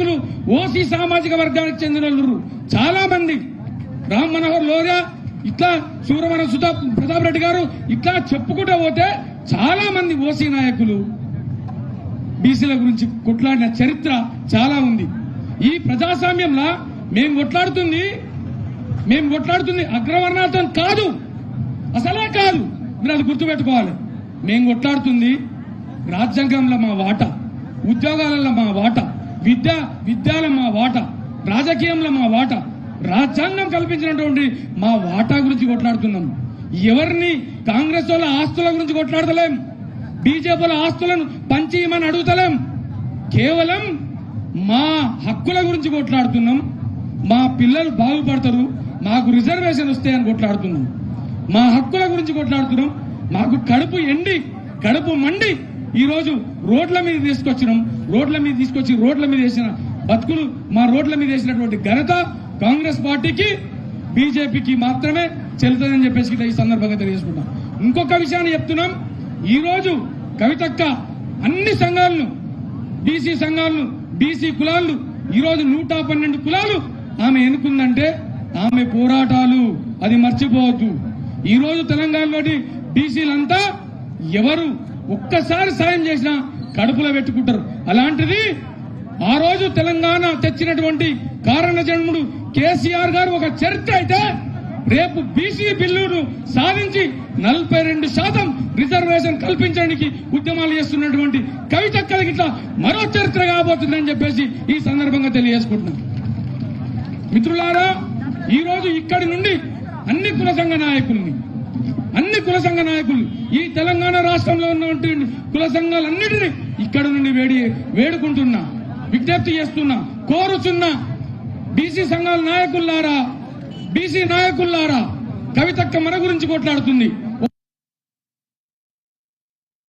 నాయకులు ఓసీ సామాజిక వర్గానికి చెందిన చాలా మంది. రామ్ మనోహర్ లోరియా ఇట్లా సూరమణ సుధా ప్రతాప్ రెడ్డి గారు ఇట్లా చెప్పుకుంటూ పోతే చాలా మంది ఓసీ నాయకులు. బీసీల గురించి కొట్లాడిన చరిత్ర చాలా ఉంది. ఈ ప్రజాస్వామ్యంలో మేము కొట్లాడుతుంది మేము కొట్లాడుతుంది అగ్రవర్ణాలతో కాదు. అసలే కాదు. మీరు అది గుర్తుపెట్టుకోవాలి. మేము కొట్లాడుతుంది రాజ్యాంగంలో మా వాట ఉద్యోగాలలో మా వాట. విద్య విద్యాల మా వాట రాజకీయంలో మా వాట రాజ్యాంగం కల్పించినటువంటి మా వాటా గురించి కొట్లాడుతున్నాం. ఎవరిని కాంగ్రెస్ వాళ్ళ ఆస్తుల గురించి కొట్లాడతలేం? బీజేపీల ఆస్తులను పంచేయమని అడుగుతలేం? కేవలం మా హక్కుల గురించి కొట్లాడుతున్నాం. మా పిల్లలు బాగుపడతారు మాకు రిజర్వేషన్ వస్తాయని కొట్లాడుతున్నాం. మా హక్కుల గురించి కొట్లాడుతున్నాం. మాకు కడుపు ఎండి కడుపు మండి ఈరోజు రోడ్ల మీద తీసుకొచ్చినాం. రోడ్ల మీద తీసుకొచ్చి రోడ్ల మీద వేసిన బతుకులు మా రోడ్ల మీద వేసినటువంటి ఘనత కాంగ్రెస్ పార్టీకి బీజేపీకి మాత్రమే చెల్లుతుందని చెప్పేసి ఈ సందర్భంగా తెలియజేసుకుంటాం ఇంకొక విషయాన్ని చెప్తున్నాం. ఈరోజు కవితక్క అన్ని సంఘాలను బీసీ సంఘాలను బీసీ కులాలు ఈరోజు నూట పన్నెండు కులాలు ఆమె ఎన్నుకుందంటే ఆమె పోరాటాలు. అది మర్చిపోవద్దు. ఈరోజు తెలంగాణలోని బీసీలంతా ఎవరు ఒక్కసారి సాయం చేసినా కడుపులో పెట్టుకుంటారు. అలాంటిది ఆ రోజు తెలంగాణ తెచ్చినటువంటి కారణ జన్ముడు కేసీఆర్ గారు ఒక చరిత్ర అయితే రేపు బీసీ బిల్లును సాధించి నలభై రెండు శాతం రిజర్వేషన్ కల్పించడానికి ఉద్యమాలు చేస్తున్నటువంటి కవితక్కలకి ఇట్లా మరో చరిత్ర కాబోతుందని చెప్పేసి ఈ సందర్భంగా తెలియజేసుకుంటున్నాం. మిత్రులారా ఈ రోజు ఇక్కడి నుండి అన్ని కుల సంఘ నాయకుల్ని కుల సంఘ నాయకులు. ఈ తెలంగాణ రాష్ట్రంలో ఉన్నటువంటి కుల సంఘాలన్నిటినీ ఇక్కడ నుండి వేడి వేడుకుంటున్నా విజ్ఞప్తి చేస్తున్నా కోరుచున్నా. బీసీ సంఘాల నాయకుల్లారా బీసీ నాయకుల్లారా కవితక్క మన గురించి కొట్లాడుతుంది.